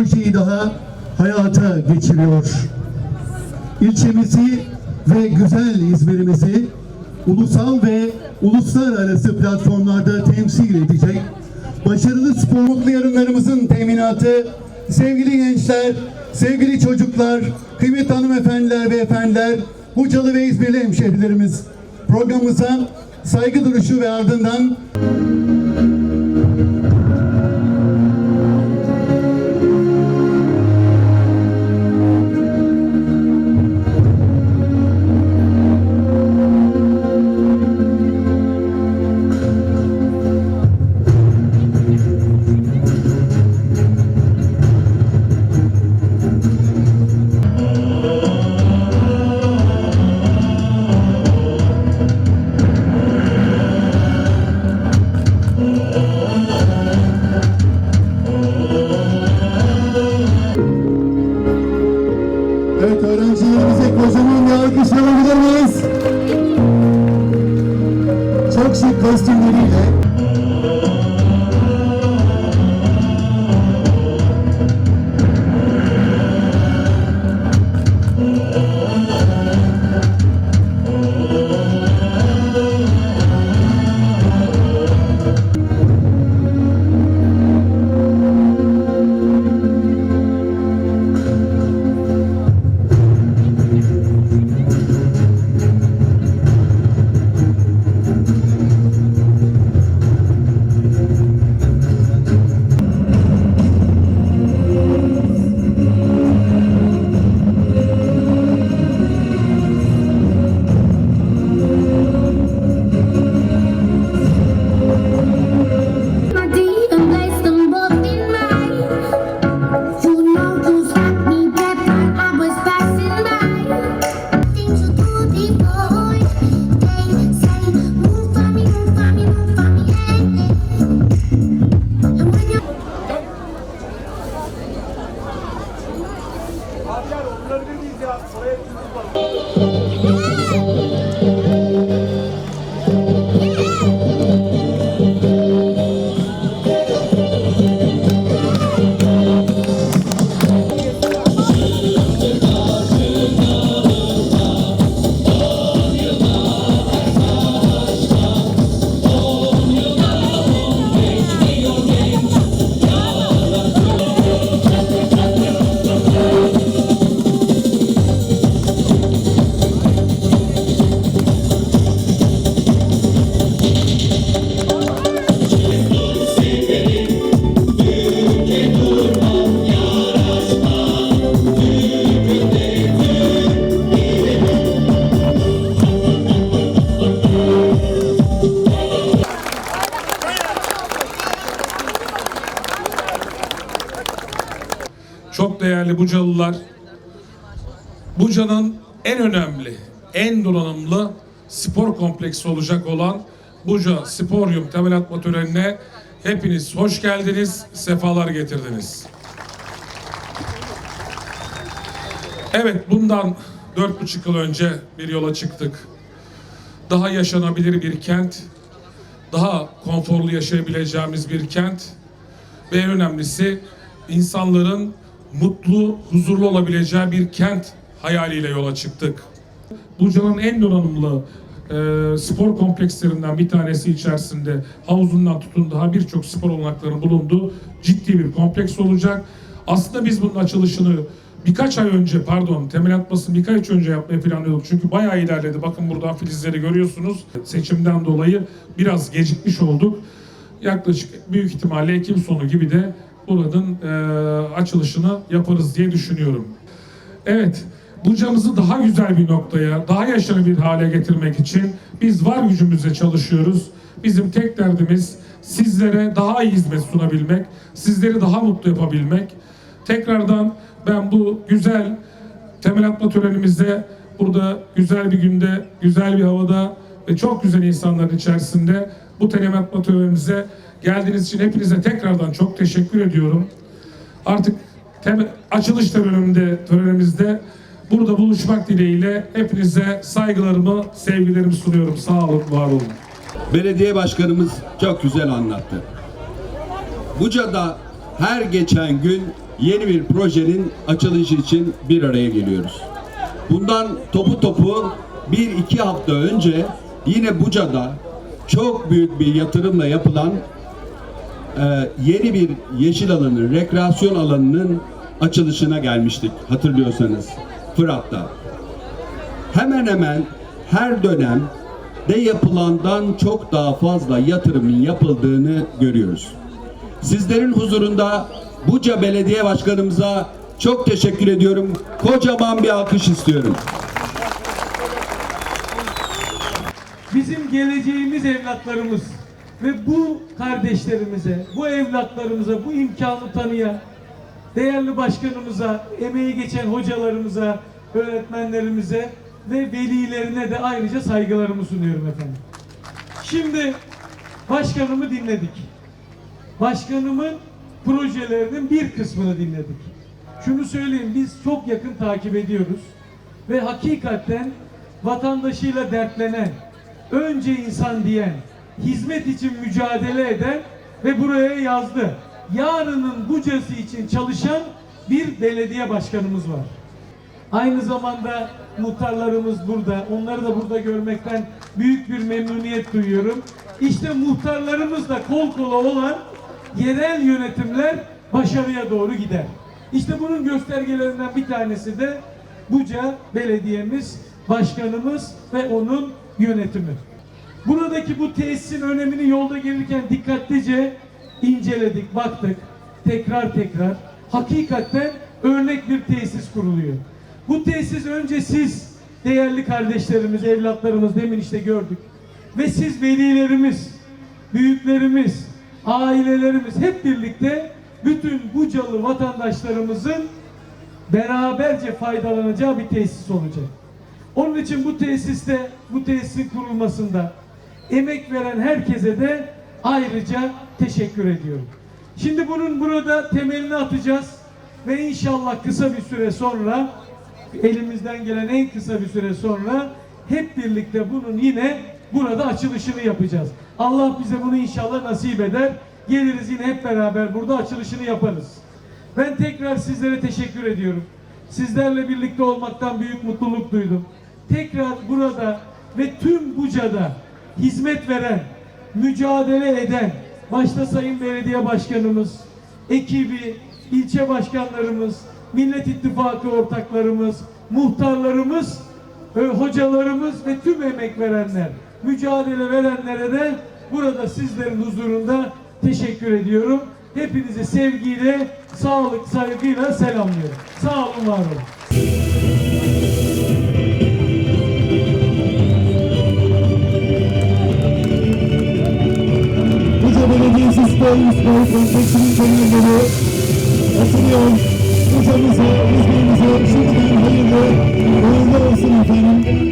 projeyi daha hayata geçiriyor. İlçemizi ve güzel İzmir'imizi ulusal ve uluslararası platformlarda temsil edecek başarılı spor mutlu yarınlarımızın teminatı sevgili gençler, sevgili çocuklar, kıymetli hanımefendiler ve efendiler, Bucalı ve İzmirli hemşehrilerimiz programımıza saygı duruşu ve ardından öğrencilerimize kocaman bir alkış alabilir miyiz? Çok şık kostümleriyle. Çok değerli Bucalılar, Buca'nın en önemli, en donanımlı spor kompleksi olacak olan Buca Sporyum temel atma törenine hepiniz hoş geldiniz, sefalar getirdiniz. Evet, bundan dört buçuk yıl önce bir yola çıktık. Daha yaşanabilir bir kent, daha konforlu yaşayabileceğimiz bir kent ve en önemlisi insanların mutlu, huzurlu olabileceği bir kent hayaliyle yola çıktık. Buca'nın en donanımlı e, spor komplekslerinden bir tanesi içerisinde havuzundan tutun daha birçok spor olanaklarının bulunduğu ciddi bir kompleks olacak. Aslında biz bunun açılışını birkaç ay önce pardon temel atmasını birkaç önce yapmayı planlıyorduk. Çünkü bayağı ilerledi. Bakın buradan filizleri görüyorsunuz. Seçimden dolayı biraz gecikmiş olduk. Yaklaşık büyük ihtimalle Ekim sonu gibi de buranın e, açılışını yaparız diye düşünüyorum. Evet, Buca'mızı daha güzel bir noktaya, daha yaşanabilir hale getirmek için biz var gücümüzle çalışıyoruz. Bizim tek derdimiz sizlere daha iyi hizmet sunabilmek, sizleri daha mutlu yapabilmek. Tekrardan ben bu güzel temel atma törenimizde burada güzel bir günde, güzel bir havada ve çok güzel insanların içerisinde bu temel atma törenimize geldiğiniz için hepinize tekrardan çok teşekkür ediyorum. Artık açılış törenimde, törenimizde burada buluşmak dileğiyle hepinize saygılarımı, sevgilerimi sunuyorum. Sağ olun, var olun. Belediye başkanımız çok güzel anlattı. Buca'da her geçen gün yeni bir projenin açılışı için bir araya geliyoruz. Bundan topu topu bir iki hafta önce yine Buca'da çok büyük bir yatırımla yapılan yeni bir yeşil alanın, rekreasyon alanının açılışına gelmiştik hatırlıyorsanız Fırat'ta. Hemen hemen her dönem de yapılandan çok daha fazla yatırımın yapıldığını görüyoruz. Sizlerin huzurunda Buca Belediye Başkanımıza çok teşekkür ediyorum. Kocaman bir alkış istiyorum. bizim geleceğimiz evlatlarımız ve bu kardeşlerimize, bu evlatlarımıza, bu imkanı tanıyan değerli başkanımıza, emeği geçen hocalarımıza, öğretmenlerimize ve velilerine de ayrıca saygılarımı sunuyorum efendim. Şimdi başkanımı dinledik. Başkanımın projelerinin bir kısmını dinledik. Şunu söyleyeyim biz çok yakın takip ediyoruz ve hakikaten vatandaşıyla dertlenen, önce insan diyen, hizmet için mücadele eden ve buraya yazdı. Yarının Bucası için çalışan bir belediye başkanımız var. Aynı zamanda muhtarlarımız burada. Onları da burada görmekten büyük bir memnuniyet duyuyorum. İşte muhtarlarımızla kol kola olan yerel yönetimler başarıya doğru gider. İşte bunun göstergelerinden bir tanesi de Buca Belediyemiz, başkanımız ve onun yönetimi. Buradaki bu tesisin önemini yolda gelirken dikkatlice inceledik, baktık. Tekrar tekrar. Hakikaten örnek bir tesis kuruluyor. Bu tesis önce siz değerli kardeşlerimiz, evlatlarımız demin işte gördük. Ve siz velilerimiz, büyüklerimiz, ailelerimiz hep birlikte bütün Bucalı vatandaşlarımızın beraberce faydalanacağı bir tesis olacak. Onun için bu tesiste, bu tesisin kurulmasında emek veren herkese de ayrıca teşekkür ediyorum. Şimdi bunun burada temelini atacağız ve inşallah kısa bir süre sonra elimizden gelen en kısa bir süre sonra hep birlikte bunun yine burada açılışını yapacağız. Allah bize bunu inşallah nasip eder. Geliriz yine hep beraber burada açılışını yaparız. Ben tekrar sizlere teşekkür ediyorum. Sizlerle birlikte olmaktan büyük mutluluk duydum. Tekrar burada ve tüm Buca'da hizmet veren, mücadele eden, başta Sayın Belediye Başkanımız, ekibi, ilçe başkanlarımız, Millet İttifakı ortaklarımız, muhtarlarımız, hocalarımız ve tüm emek verenler, mücadele verenlere de burada sizlerin huzurunda teşekkür ediyorum. Hepinizi sevgiyle, sağlık, saygıyla selamlıyorum. Sağ olun, var olun. Spor Spor Kompleksinin temelleri atılıyor. Buca'mıza, İzmir'imize şimdiden hayırlı uğurlu olsun efendim.